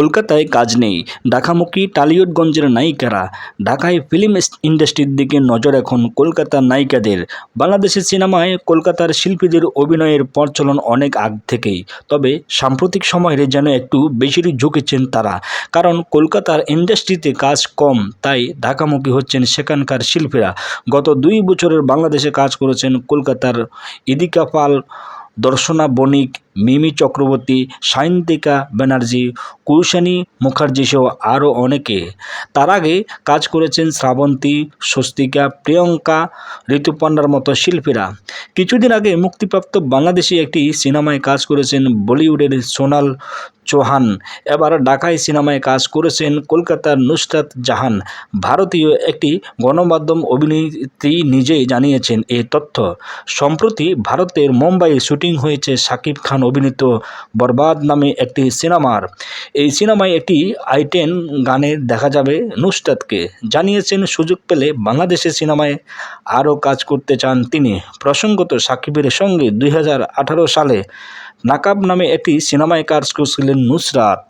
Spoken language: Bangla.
কলকাতায় কাজ নেই। ঢাকামুখী টালিউডগঞ্জের নায়িকারা। ঢাকায় ফিল্ম ইন্ডাস্ট্রির দিকে নজর এখন কলকাতার নায়িকাদের। বাংলাদেশের সিনেমায় কলকাতার শিল্পীদের অভিনয়ের প্রচলন অনেক আগ থেকেই। তবে সাম্প্রতিক সময়ে যেন একটু বেশি ঝুঁকেছেন তারা। কারণ কলকাতার ইন্ডাস্ট্রিতে কাজ কম, তাই ঢাকামুখী হচ্ছেন সেখানকার শিল্পীরা। গত দুই বছরের বাংলাদেশে কাজ করেছেন কলকাতার ইদিকা পাল দর্শনা বণিক মিমি চক্রবর্তী, সায়ন্তিকা ব্যানার্জি কৌশানী মুখার্জি সহ আরও অনেকে। তার আগে কাজ করেছেন শ্রাবন্তী, স্বস্তিকা, প্রিয়ঙ্কা, ঋতুপর্ণার মতো শিল্পীরা। কিছুদিন আগে মুক্তিপ্রাপ্ত বাংলাদেশি একটি সিনেমায় কাজ করেছেন বলিউডের সোনাল চৌহান। এবার ঢাকায় সিনেমায় কাজ করেছেন কলকাতার নুসরাত জাহান। ভারতীয় একটি গণমাধ্যম অভিনেত্রী নিজেই জানিয়েছেন এই তথ্য। সম্প্রতি ভারতের মুম্বাইয়ে শুটিং হয়েছে শাকিব খান অভিনীত বরবাদ নামে একটি সিনেমার। এই সিনেমায় একটি আইটেন গানে দেখা যাবে নুসরাতকে। জানিয়েছেন সুযোগ পেলে বাংলাদেশের সিনেমায় আরও কাজ করতে চান তিনি। প্রসঙ্গত সাকিবের সঙ্গে দুই হাজার আঠারো সালে নাকাব নামে একটি সিনেমায় কাজ করছিলেন নুসরাত